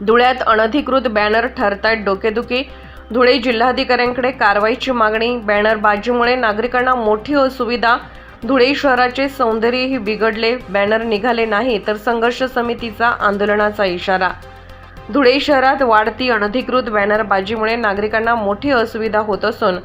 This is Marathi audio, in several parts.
धुळ्यात अनधिकृत बॅनर ठरतायत डोकेदुखी. धुळे जिल्हाधिकाऱ्यांकडे कारवाईची मागणी बॅनरबाजीमुळे नागरिकांना मोठी असुविधा. धुळे शहराचे सौंदर्यही बिघडले बॅनर निघाले नाही तर संघर्ष समितीचा आंदोलनाचा इशारा. धुळे शहरात वाढती अनधिकृत बॅनरबाजीमुळे नागरिकांना मोठी असुविधा होत असून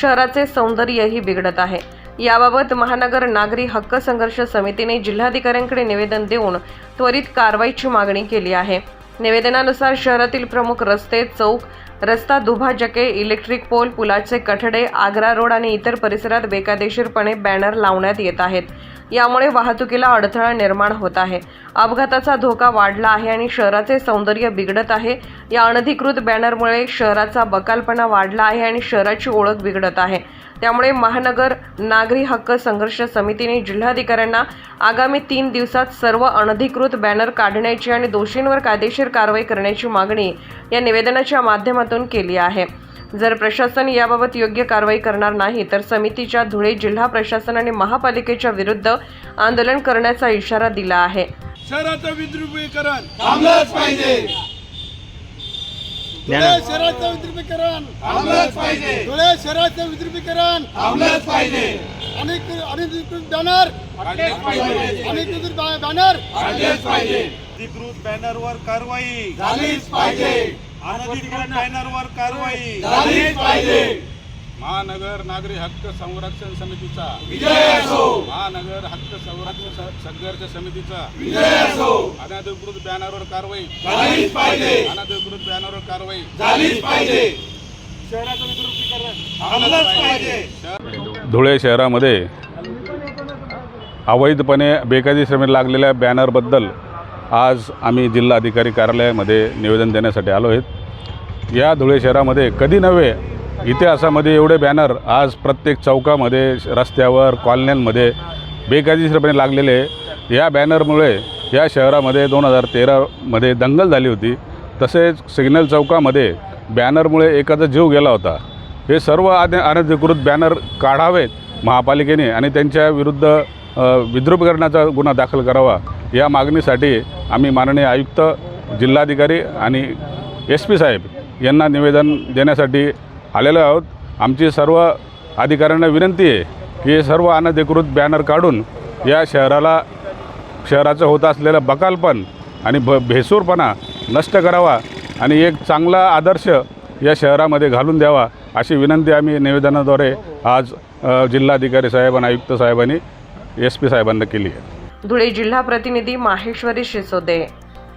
शहराचे सौंदर्यही बिघडत आहे. याबाबत महानगर नागरी हक्क संघर्ष समितीने जिल्हाधिकाऱ्यांकडे निवेदन देऊन त्वरित कारवाईची मागणी केली आहे. निवेदनानुसार शहरातील प्रमुख रस्ते चौक रस्ता दुभाजके इलेक्ट्रिक पोल पुलाचे कठडे आग्रा रोड आणि इतर परिसरात बेकायदेशीरपणे बॅनर लावण्यात येत आहेत. यामुळे वाहतुकीला अडथळा निर्माण होत आहे. अपघाताचा धोका वाढला आहे आणि शहराचे सौंदर्य बिघडत आहे. या अनधिकृत बॅनरमुळे शहराचा बकालपणा वाढला आहे आणि शहराची ओळख बिघडत आहे. त्यामुळे महानगर नागरी हक्क संघर्ष समितीने जिल्हाधिकाऱ्यांना आगामी तीन दिवसात सर्व अनधिकृत बॅनर काढण्याची आणि दोषींवर कायदेशीर कारवाई करण्याची मागणी या निवेदनाच्या माध्यमातून केली आहे. जर प्रशासन याबाबत योग्य कारवाई करणार नाही तर समितीच्या धुळे जिल्हा प्रशासन आणि महापालिकेच्या विरुद्ध आंदोलन करण्याचा इशारा दिला आहे. शहराचं विद्रुपीकरण थांबलंच पाहिजे. धुळे शहराचं विद्रुपीकरण. थांबलंच पाहिजे. धुळे शहराचं विद्रुपीकरण. थांबलंच पाहिजे. अनेक अनधिकृत बॅनर. अनधिकृत बॅनर. काढलेच पाहिजे. अधिकृत बॅनरवर कारवाई. झालीच पाहिजे. अनधिकृत बॅनरवर कारवाई. झालीच पाहिजे. महानगर नागरी हक्क संरक्षण समितीचा. महानगर हक्क संरक्षण संघर्ष समितीचा. अनधिकृत बॅनरवर कारवाई. अनधिकृत बॅनरवर कारवाई. धुळे शहरामध्ये अवैधपणे बेकायदेशीरपणे लागलेल्या बॅनरबद्दल आज आम्ही जिल्हाधिकारी कार्यालयामध्ये निवेदन देण्यासाठी आलो आहेत. या धुळे शहरामध्ये कधी नव्हे इतिहासामध्ये एवढे बॅनर आज प्रत्येक चौकामध्ये रस्त्यावर कॉलन्यांमध्ये बेकायदेशीरपणे लागलेले या बॅनरमुळे या शहरामध्ये दोन हजार तेरामध्ये दंगल झाली होती. तसेच सिग्नल चौकामध्ये बॅनरमुळे एकाचा जीव गेला होता. हे सर्व अन अनधिकृत बॅनर काढावेत महापालिकेने आणि त्यांच्या विरुद्ध अ, गुन्हा दाखल करावा या मागणीसाठी आम्ही माननीय आयुक्त जिल्हाधिकारी आणि एस पी साहेब यांना निवेदन देण्यासाठी आलेलो आहोत. आमची सर्व अधिकाऱ्यांना विनंती आहे की हे सर्व अनधिकृत बॅनर काढून या शहराला शहराचं होत असलेलं बकालपण आणि भ भेसूरपणा नष्ट करावा आणि एक चांगला आदर्श या शहरामध्ये घालून द्यावा अशी विनंती आम्ही निवेदनाद्वारे आज जिल्हाधिकारी साहेबांना आयुक्त साहेबांनी एस पी साहेबांना केली आहे. धुळे जिल्हा प्रतिनिधी माहेश्वरी शिसोदे.